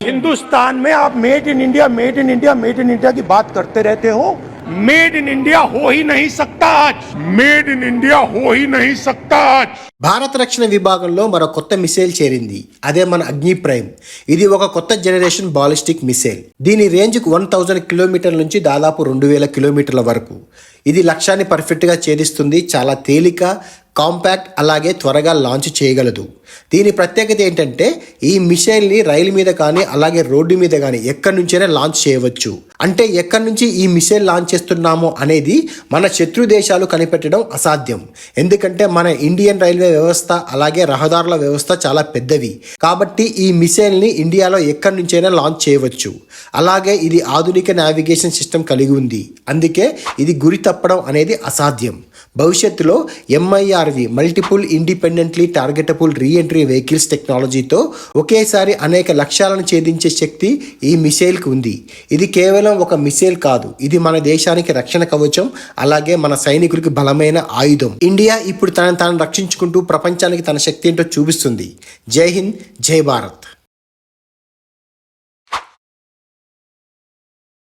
हिंदुस्तान में आप made in India made in India made in India की बात करते रहते हो मेड इन इंडिया हो ही नहीं सकता आज मेड इन इंडिया हो ही नहीं सकता आज భారత రక్షణ విభాగంలో మరో కొత్త మిసైల్ చేరింది అదే మన అగ్ని ప్రైమ్ ఇది ఒక కొత్త జనరేషన్ బాలిస్టిక్ మిసైల్ దీని రేంజ్కు వన్ థౌజండ్ కిలోమీటర్ల నుంచి దాదాపు రెండు వేల కిలోమీటర్ల వరకు ఇది లక్ష్యాన్ని పర్ఫెక్ట్గా ఛేదిస్తుంది చాలా తేలిక కాంపాక్ట్ అలాగే త్వరగా లాంచ్ చేయగలదు. దీని ప్రత్యేకత ఏంటంటే ఈ మిషైల్ని రైలు మీద కానీ అలాగే రోడ్డు మీద కానీ ఎక్కడి నుంచైనా లాంచ్ చేయవచ్చు. అంటే ఎక్కడి నుంచి ఈ మిసైల్ లాంచ్ చేస్తున్నామో అనేది మన శత్రు దేశాలు కనిపెట్టడం అసాధ్యం. ఎందుకంటే మన ఇండియన్ రైల్వే వ్యవస్థ అలాగే రహదారుల వ్యవస్థ చాలా పెద్దవి. కాబట్టి ఈ మిసైల్ని ఇండియాలో ఎక్కడి నుంచైనా లాంచ్ చేయవచ్చు. అలాగే ఇది ఆధునిక నావిగేషన్ సిస్టమ్ కలిగి ఉంది. అందుకే ఇది గురి తప్పడం అనేది అసాధ్యం. భవిష్యత్తులో MIRV multiple independently targetable reentry vehicles టెక్నాలజీతో ఒకేసారి అనేక లక్ష్యాలను ఛేదించే శక్తి ఈ మిసైల్కి ఉంది. ఇది కేవలం ఒక మిసైల్ కాదు. ఇది మన దేశానికి రక్షణ కవచం అలాగే మన సైనికులకి బలమైన ఆయుధం. ఇండియా ఇప్పుడు తనను తాను రక్షించుకుంటూ ప్రపంచానికి తన శక్తి ఏంటో చూపిస్తుంది. జై హింద్ జై భారత్.